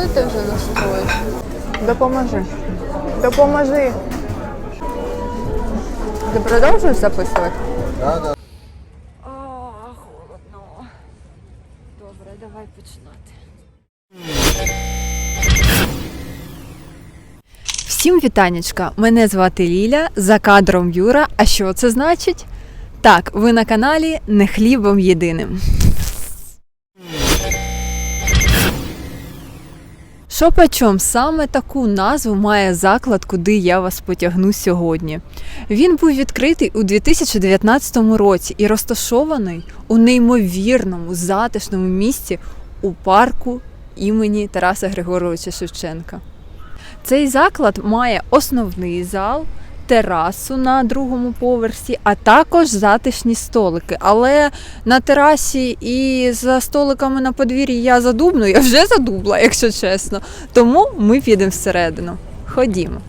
коли ти вже настроїш? Допоможи. Допоможи. Ти продовжуєш записувати? Да, да. А, холодно. Добре, давай починати. Всім вітанечка! Мене звати Ліля, за кадром Юра. А що це значить? Так, ви на каналі Не хлібом єдиним. Що почом саме таку назву має заклад, куди я вас потягну сьогодні. Він був відкритий у 2019 році і розташований у неймовірному затишному місці у парку імені Тараса Григоровича Шевченка. Цей заклад має основний зал, терасу на другому поверсі, а також затишні столики. Але на терасі і за столиками на подвір'ї я задубну, я вже задубла, якщо чесно. Тому ми підемо всередину. Ходімо.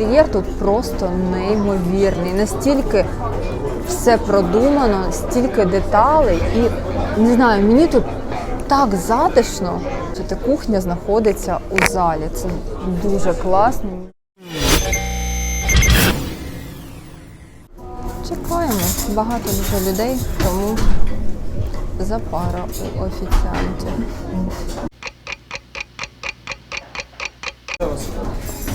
Інтер'єр тут просто неймовірний. Настільки все продумано, стільки деталей, і не знаю, мені тут так затишно. Тут кухня знаходиться у залі. Це дуже класно. Чекаємо. Багато дуже людей, тому запара у офіціантів.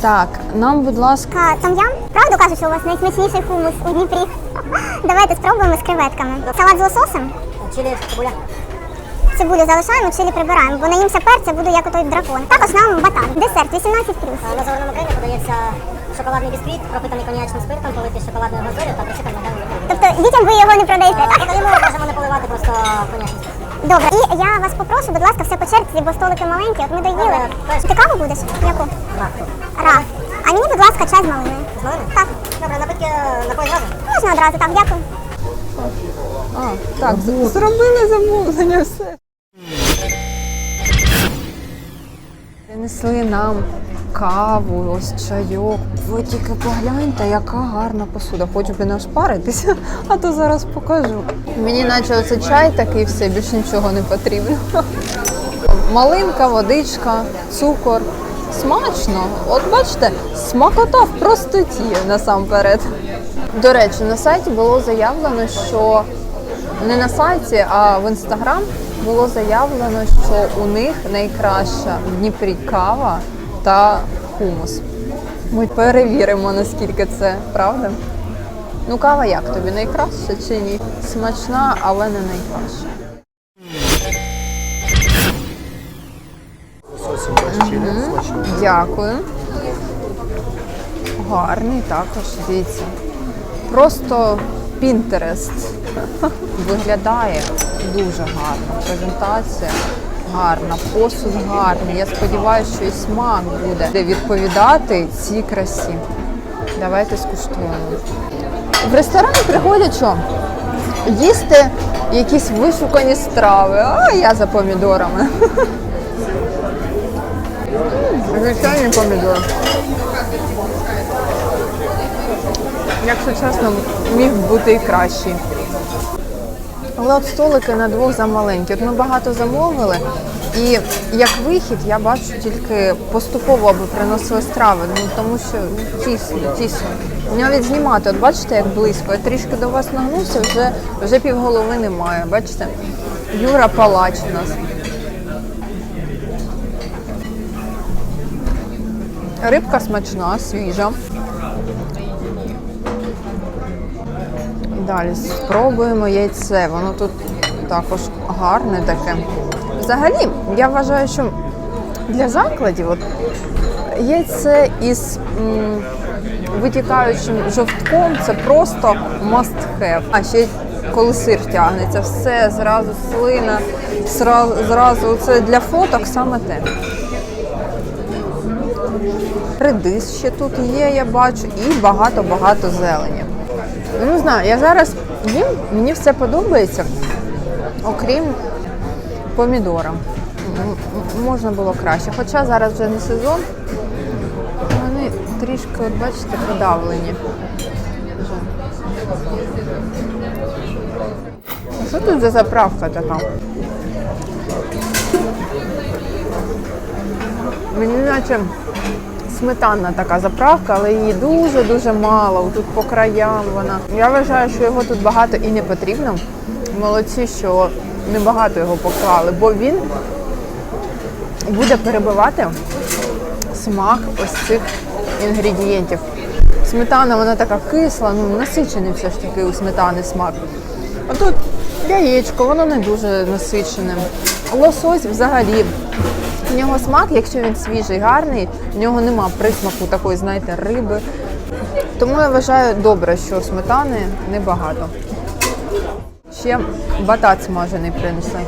Так, нам, будь ласка, А, Там ям? Правду кажуть, що у вас найсмачніший хумус у Дніпрі. Давайте спробуємо з креветками. Салат з лососем. Чилі, цибуля. Цибулю залишаємо, чилі прибираємо, бо наїмся перця, буду як отой дракон. Також нам батат. Десерт 18 На заварному кремі подається шоколадний бісквіт, пропитаний коньячним спиртом, политий шоколадною глазур'ю та присипаний медовим. Тобто дітям ви його не продаєте, так? Подаємо, можемо не поливати просто коньячним спиртом. Добре. І я вас попрошу, будь ласка, все по черзі, бо столики маленькі, от ми доїли. Ти каву будеш? Яку? Так. Ра. А мені, будь ласка, чай з малиною. З малини? Так. Добре, напитки напої зразу. Можна одразу, так, дякую. А, так, зробили замовлення все. Принесли нам каву, ось чайок. Ви тільки погляньте, яка гарна посуда. Хочу б не ошпаритися, а то зараз покажу. Мені наче оце чай такий все, більше нічого не потрібно. Малинка, водичка, цукор. Смачно. От бачите, смакота в простоті насамперед. До речі, на сайті було заявлено, що не на сайті, а в інстаграм було заявлено, що у них найкраща в Дніпрі кава та хумус. Ми перевіримо, наскільки це правда. Ну, кава як тобі? Найкраща чи ні? Смачна, але не найкраща. Смачно. Дякую. Гарний також, дивіться. Просто Pinterest. Виглядає дуже гарно. Презентація гарна, посуд гарний. Я сподіваюся, що і смак буде відповідати цій красі. Давайте скуштуємо. В ресторані приходять що? Їсти якісь вишукані страви. А я за помідорами. Звичайний помідор. Якщо чесно, міг бути і кращий. Але от столики на двох замаленькі. От ми багато замовили, і як вихід я бачу тільки поступово, аби приносили страви, ну тому що ну, тісно, тісно. Навіть знімати, от бачите, як близько. Я трішки до вас нагнувся, вже, вже півголови немає. Бачите? Юра палач у нас. Рибка смачна, свіжа. Далі спробуємо яйце. Воно тут також гарне таке. Взагалі, я вважаю, що для закладів от, яйце із м, витікаючим жовтком це просто must have. А ще коли сир тягнеться, все зразу слина, зразу, зразу це для фоток саме те. Редис ще тут є, я бачу, і багато-багато зелені. Ну, Не знаю, я зараз їм, мені все подобається, окрім помідора. Можна було краще. Хоча зараз вже не сезон, вони трішки, от бачите, подавлені. Що тут за заправка така? Мені наче сметанна така заправка, але її дуже-дуже мало. Тут по краям вона. Я вважаю, що його тут багато і не потрібно. Молодці, що небагато його поклали, бо він буде перебивати смак ось цих інгредієнтів. Сметана вона така кисла, ну насичений все ж таки у сметани смак. А тут яєчко, воно не дуже насичене. Лосось взагалі. У нього смак, якщо він свіжий, гарний, в нього нема присмаку такої, знаєте, риби. Тому я вважаю добре, що сметани небагато. Ще батат смажений принесли.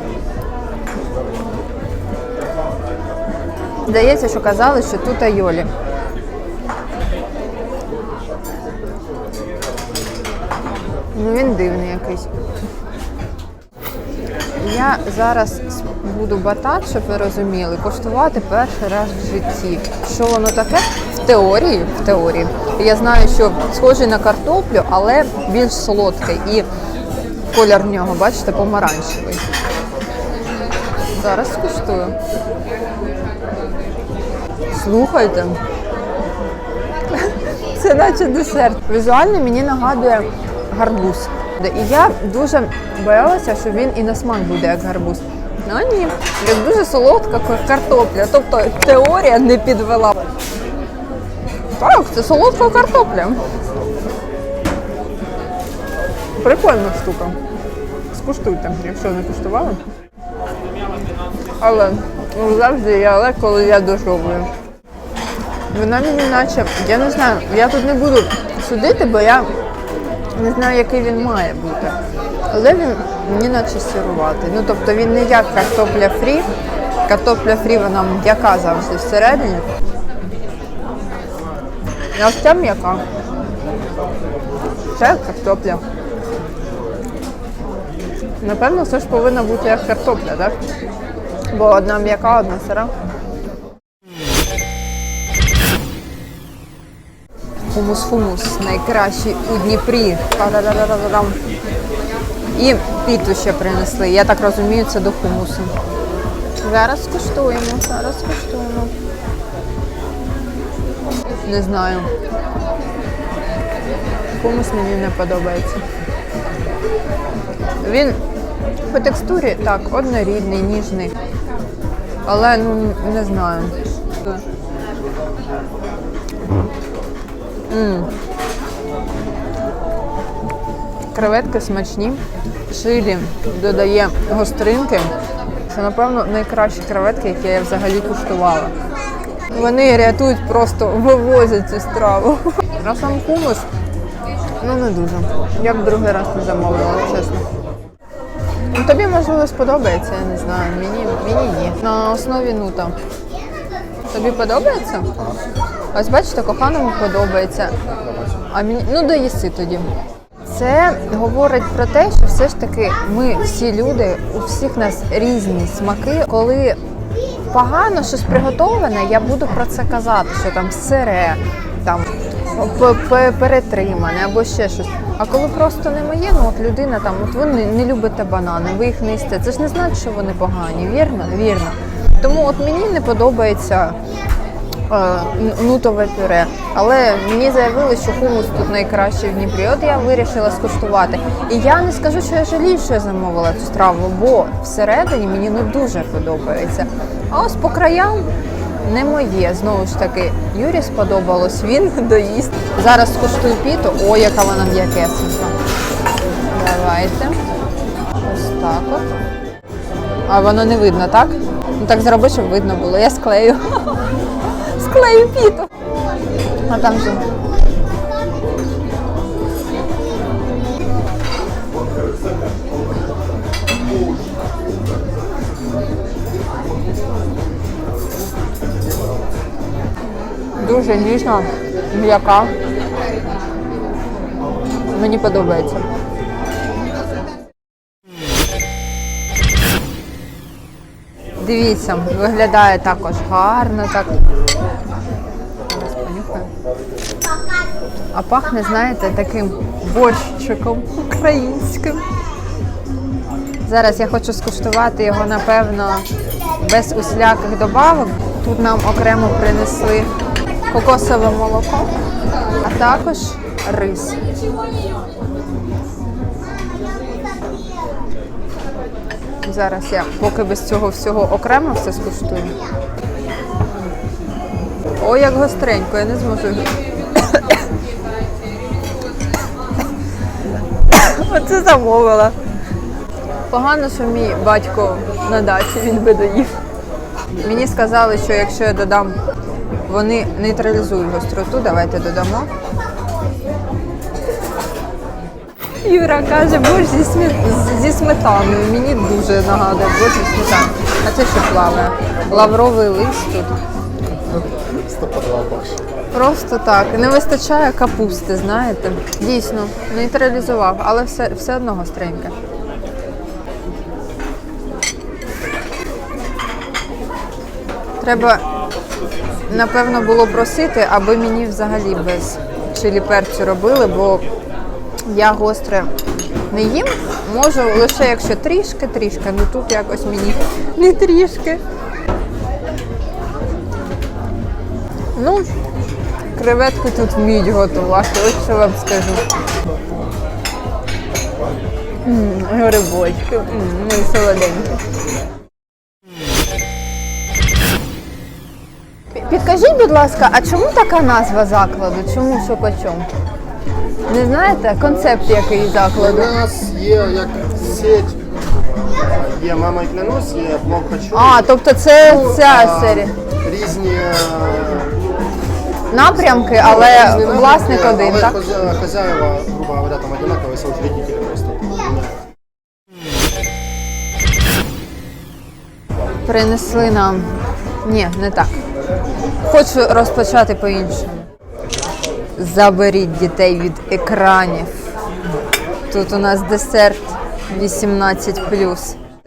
Здається, що казали, що тут айолі. Ну він дивний якийсь. Я зараз буду батат, щоб ви розуміли, коштувати перший раз в житті. Що воно таке? В теорії, в теорії. Я знаю, що схожий на картоплю, але більш солодкий. І колір в нього, бачите, помаранчевий. Зараз скуштую. Слухайте. Це наче десерт. Візуально мені нагадує гарбуз. І я дуже боялася, що він і на смак буде як гарбуз. Ні, як дуже солодка картопля. Тобто теорія не підвела. Так, це солодка картопля. Прикольна штука. Скуштуйте, якщо не куштували. Але ну, завжди є але, коли я дожовую. Вона мені наче, я не знаю, я тут не буду судити, бо я не знаю, який він має бути. Але він мені наче сируватий. Ну тобто він не як картопля фрі. Картопля фрі вона м'яка завжди всередині. А ця м'яка. Це картопля. Напевно, все ж повинна бути як картопля, так? Бо одна м'яка, одна сира. Хумус-хумус найкращий у Дніпрі. Па-да-да-да-да-дам. І піту ще принесли. Я так розумію, це до хумусу. Зараз скуштуємо, зараз скуштуємо. Не знаю. Хумус мені не подобається. Він по текстурі так, однорідний, ніжний. Але ну не знаю. Креветки смачні. Чилі додає гостринки. Це, напевно, найкращі креветки, які я взагалі куштувала. Вони рятують, просто вивозять цю страву. А сам ну не дуже. Я б другий раз не замовила, чесно. Ну, тобі, можливо, сподобається, я не знаю. Мені, мені ні. На основі нута. Тобі подобається? Ось бачите, коханому подобається. А мені ну доїси тоді. Це говорить про те, що все ж таки ми всі люди, у всіх нас різні смаки. Коли погано щось приготовлене, я буду про це казати, що там сире, там перетримане або ще щось. А коли просто не моє, ну от людина там, от ви не, любите банани, ви їх не їсте. Це ж не значить, що вони погані, вірно? Вірно. Тому от мені не подобається нутове пюре. Але мені заявили, що хумус тут найкращий в Дніпрі. От я вирішила скуштувати. І я не скажу, що я жалію, що я замовила цю страву, бо всередині мені не дуже подобається. А ось по краям не моє. Знову ж таки, Юрі сподобалось, він доїсть. Зараз скуштую піту. Ой, яка вона м'якесенька. Давайте. Ось так от. А воно не видно, так? Ну так зроби, щоб видно було. Я склею. Склею піту. А там же. Дуже ніжна, м'яка. Мені подобається. Дивіться, виглядає також гарно, так. А пахне, знаєте, таким борщиком українським. Зараз я хочу скуштувати його, напевно, без усіляких добавок. Тут нам окремо принесли кокосове молоко, а також рис. Зараз я поки без цього всього окремо все скуштую. Ой, як гостренько, я не зможу. Оце замовила. Погано, що мій батько на дачі він би доїв. Мені сказали, що якщо я додам, вони нейтралізують гостроту, давайте додамо. Юра каже, борщ зі, смі... зі сметаною. Мені дуже нагадує борщ зі сметаною. А це що плаває? Лавровий лист тут. Борщ. Просто так. Не вистачає капусти, знаєте. Дійсно, нейтралізував, але все, все одно гостреньке. Треба, напевно, було просити, аби мені взагалі без чилі перцю робили, бо я гостре не їм. Можу лише якщо трішки-трішки, ну тут якось мені не трішки. Ну, креветки тут вміють готувати, ось що вам скажу. Грибочки, ну і солоденькі. Підкажіть, будь ласка, а чому така назва закладу? Чому що по чому? Не знаєте концепт який У нас є як сеть, є мама і клянусь, є блок хочу. А, тобто це Ну, ця а, серія. Різні е, Напрямки, але різні власник один, але так? хозя- Хозяева, грубо говоря, там одинакові соучредники просто. Принесли нам. Ні, не так. Хочу розпочати по-іншому. Заберіть дітей від екранів. Тут у нас десерт 18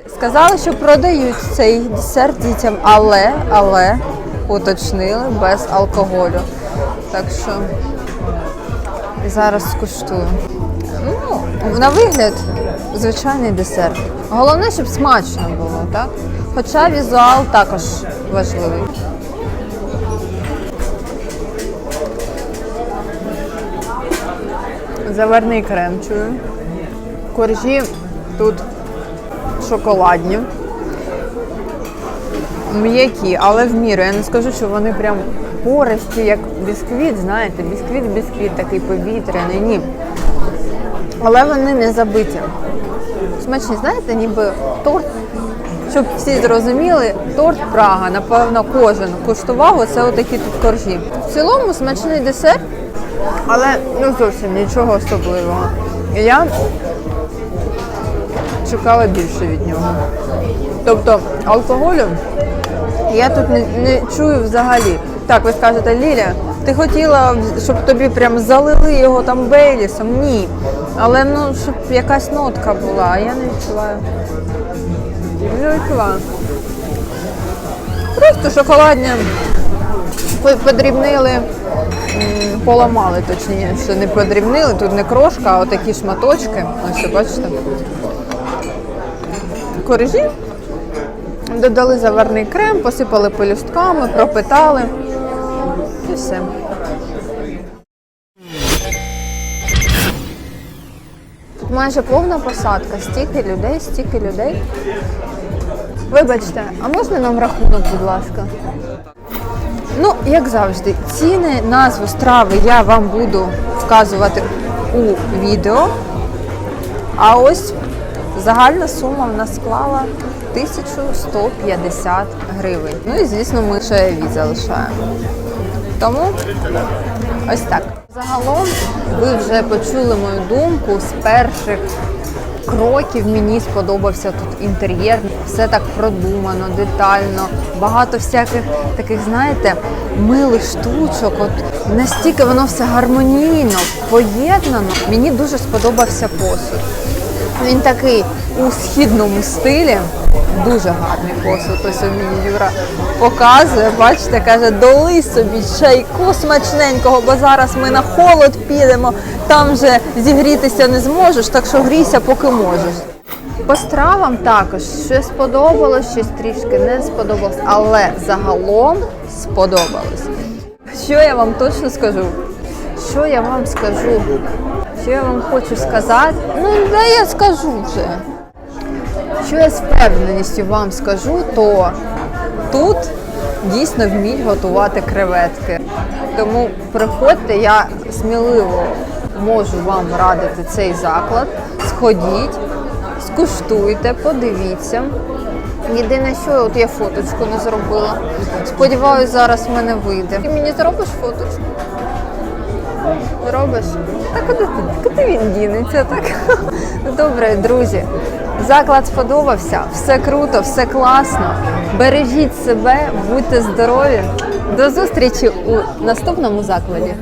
Сказали, що продають цей десерт дітям, але, але уточнили без алкоголю. Так що зараз скуштую. Ну, на вигляд, звичайний десерт. Головне, щоб смачно було, так? Хоча візуал також важливий. Заварний крем чую. Коржі тут шоколадні. М'які, але в міру. Я не скажу, що вони прям пористі, як бісквіт, знаєте, бісквіт-бісквіт такий повітряний. Ні. Але вони не забиті. Смачні, знаєте, ніби торт. Щоб всі зрозуміли, торт Прага, напевно, кожен куштував оце отакі тут коржі. В цілому смачний десерт, але ну зовсім нічого особливого. Я чекала більше від нього. Тобто алкоголю я тут не, не чую взагалі. Так, ви скажете, Ліля, ти хотіла, щоб тобі прям залили його там бейлісом? Ні. Але ну, щоб якась нотка була, а я не відчуваю. Не відчуваю. Просто шоколадні по- подрібнили, поламали, точніше, не подрібнили, тут не крошка, а отакі шматочки. Ось бачите. Коржі. Додали заварний крем, посипали пелюстками, пропитали. І все. Тут майже повна посадка, стільки людей, стільки людей. Вибачте, а можна нам рахунок, будь ласка? Ну, як завжди, ціни, назву страви я вам буду вказувати у відео. А ось загальна сума в нас склала 1150 гривень. Ну і звісно, ми ще віза залишаємо. Тому ось так. Загалом ви вже почули мою думку з перших кроків. Мені сподобався тут інтер'єр. Все так продумано, детально. Багато всяких таких, знаєте, милих штучок. От настільки воно все гармонійно, поєднано. Мені дуже сподобався посуд. Він такий у східному стилі. Дуже гарний посуд. Ось мені Юра показує. Бачите, каже, доли собі чайку смачненького, бо зараз ми на холод підемо. Там же зігрітися не зможеш, так що грійся, поки можеш. По стравам також щось сподобалось, щось трішки не сподобалось, але загалом сподобалось. Що я вам точно скажу? Що я вам скажу? Що я вам хочу сказати? Ну, да я скажу вже. Що я з впевненістю вам скажу, то тут дійсно вміють готувати креветки. Тому приходьте, я сміливо можу вам радити цей заклад. Сходіть, скуштуйте, подивіться. Єдине, що от я фоточку не зробила. Сподіваюсь, зараз в мене вийде. Ти мені зробиш фоточку? Робиш? Та куди ти? Куди він дінеться? Так? Добре, друзі. Заклад сподобався. Все круто, все класно. Бережіть себе, будьте здорові. До зустрічі у наступному закладі.